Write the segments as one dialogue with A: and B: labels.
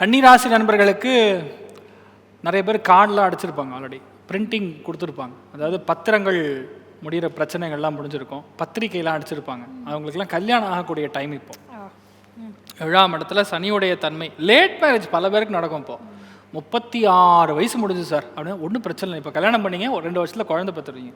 A: கன்னிராசி நண்பர்களுக்கு நிறைய பேர் கார்டெலாம் அடிச்சிருப்பாங்க ஆல்ரெடி பிரிண்டிங் கொடுத்துருப்பாங்க. அதாவது பத்திரங்கள் முடிகிற பிரச்சனைகள்லாம் முடிஞ்சிருக்கும். பத்திரிக்கையெல்லாம் அடிச்சிருப்பாங்க. அவங்களுக்குலாம் கல்யாணம் ஆகக்கூடிய டைம் இப்போ. ஏழாம் இடத்துல சனியுடைய தன்மை. லேட் மேரேஜ் பல பேருக்கு நடக்கும் இப்போ. முப்பத்தி ஆறு வயசு முடிஞ்சு சார் அப்படின்னு ஒன்றும் பிரச்சனை இல்லை. இப்போ கல்யாணம் பண்ணீங்க ஒரு ரெண்டு வருஷத்தில் குழந்தை பெற்றுருவீங்க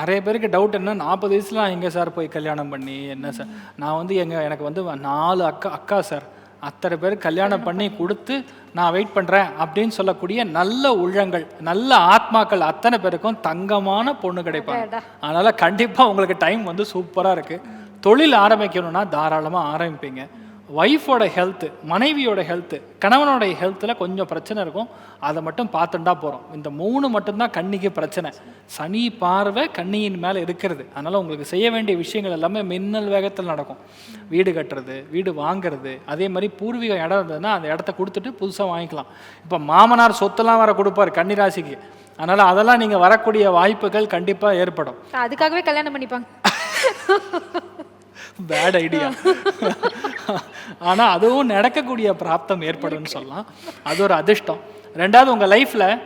A: நிறைய பேருக்கு டவுட் என்ன? நாற்பது வயசுலாம் எங்கே சார் போய் கல்யாணம் பண்ணி என்ன சார் நான் வந்து எங்கள் எனக்கு வந்து நாலு அக்கா அக்கா சார் அத்தனை பேருக்கு கல்யாணம் பண்ணி கொடுத்து நான் வெயிட் பண்ணுறேன் அப்படின்னு சொல்லக்கூடிய நல்ல உள்ளங்கள் நல்ல ஆத்மாக்கள் அத்தனை பேருக்கும் தங்கமான பொண்ணு கிடைப்பாங்க. அதனால் கண்டிப்பாக உங்களுக்கு டைம் வந்து சூப்பராக இருக்குது தொழில் ஆரம்பிக்கணும்னா தாராளமாக ஆரம்பிப்பீங்க. ஒய்ஃபோட ஹெல்த்து மனைவியோட ஹெல்த்து கணவனோட ஹெல்த்தில் கொஞ்சம் பிரச்சனை இருக்கும். அதை மட்டும் பார்த்துட்டா போகிறோம் இந்த மூணு மட்டும்தான் கண்ணிக்கு பிரச்சனை. சனி பார்வை கண்ணியின் மேலே இருக்கிறது. அதனால் உங்களுக்கு செய்ய வேண்டிய விஷயங்கள் எல்லாமே மின்னல் வேகத்தில் நடக்கும். வீடு கட்டுறது வீடு வாங்குறது அதே மாதிரி பூர்வீக இடம் இருந்ததுன்னா அந்த இடத்த கொடுத்துட்டு புதுசாக வாங்கிக்கலாம். இப்போ மாமனார் சொத்தெல்லாம் வர கொடுப்பார் கன்னிராசிக்கு. அதனால் அதெல்லாம் நீங்கள் வரக்கூடிய வாய்ப்புகள் கண்டிப்பாக ஏற்படும்.
B: அதுக்காகவே கல்யாணம் பண்ணிப்பாங்க.
A: பேட் ஐடியா ஆனால் அதுவும் நடக்கக்கூடிய பிராப்தம் ஏற்படும்னு சொல்லலாம். அது ஒரு அதிர்ஷ்டம். ரெண்டாவது உங்கள் லைஃப்பில்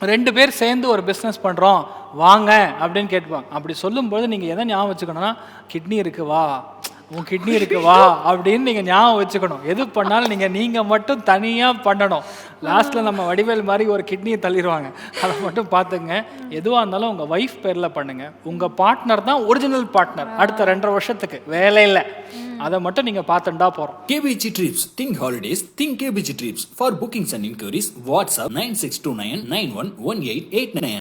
A: ரெண்டு பேர் சேர்ந்து ஒரு பிஸ்னஸ் பண்ணுறோம் வாங்க அப்படின்னு கேட்பாங்க அப்படி சொல்லும்போது நீங்கள் எதை ஞாபகம் வச்சுக்கணும்னா கிட்னி இருக்கு வா. உன் கிட்னி இருக்கு வா அப்படின்னு நீங்கள் ஞாபகம் வச்சுக்கணும். எது பண்ணாலும் நீங்கள் நீங்கள் மட்டும் தனியாக பண்ணணும். லாஸ்ட்டில் நம்ம வடிவேல் மாதிரி ஒரு கிட்னியை தள்ளிடுவாங்க அதை மட்டும் பார்த்துங்க. எதுவாக இருந்தாலும் உங்கள் ஒய்ஃப் பேரில் பண்ணுங்கள் உங்கள் பார்ட்னர் தான் ஒரிஜினல் பார்ட்னர் அடுத்த ரெண்டரை வருஷத்துக்கு. வேலையில் அதை மட்டும் நீங்கள் பார்த்துட்டா போகிறோம்
C: bookings and Think holidays. Think KBG Trips. For bookings and inquiries, WhatsApp 9629 911889.